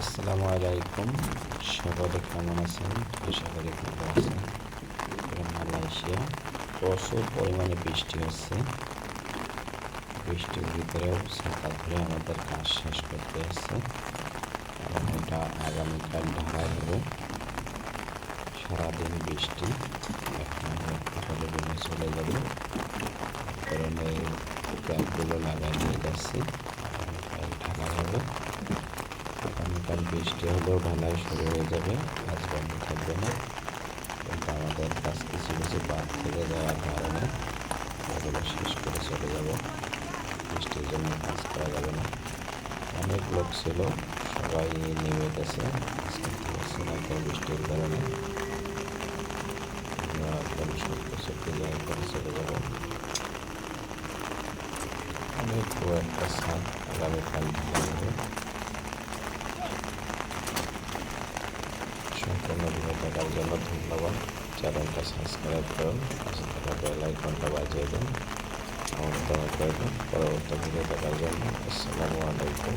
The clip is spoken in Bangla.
আসসালামু আলাইকুম। সকলে কেমন আছেন? করি ভালো আছেন? এবং মালয়েশিয়া। প্রচুর পরিমাণে বৃষ্টি হচ্ছে। বৃষ্টির ভিতরেও ছাতা ধরে আমাদের কাজ শেষ করতে হচ্ছে। কারণ এটা আগামীকাল ঢালাই হবে। সারাদিন বৃষ্টি। এখন সকালে চলে যাবে। কারণে ব্যাগগুলো লাগাই নিয়ে যাচ্ছি। বৃষ্টি হলেও ঢালাই শুরু হয়ে যাবে আজ বন্ধ থাকবে না। আমাদের কাজ কিছু কিছু বাদ থেকে যাওয়ার কারণে এগুলো শেষ করে চলে যাব। বৃষ্টির জন্য কাজ করা যাবে না। অনেক লোক ছিল, সবাই নেমে গেছে কাজ করতে না তো বৃষ্টির কারণে। আমরা একদম সত্যি সত্যি জায়গা করে একটা ছাদ আগামীকাল হবে সম্পূর্ণ ভিডিও দেখার জন্য ধন্যবাদ। চ্যানেলটা সাবস্ক্রাইব করুন পাশে থাকা বেল আইকনটা বাজিয়ে দিন আমন্ত্রণ করবেন পরবর্তী ভিডিও দেখার জন্য আসসালামু আলাইকুম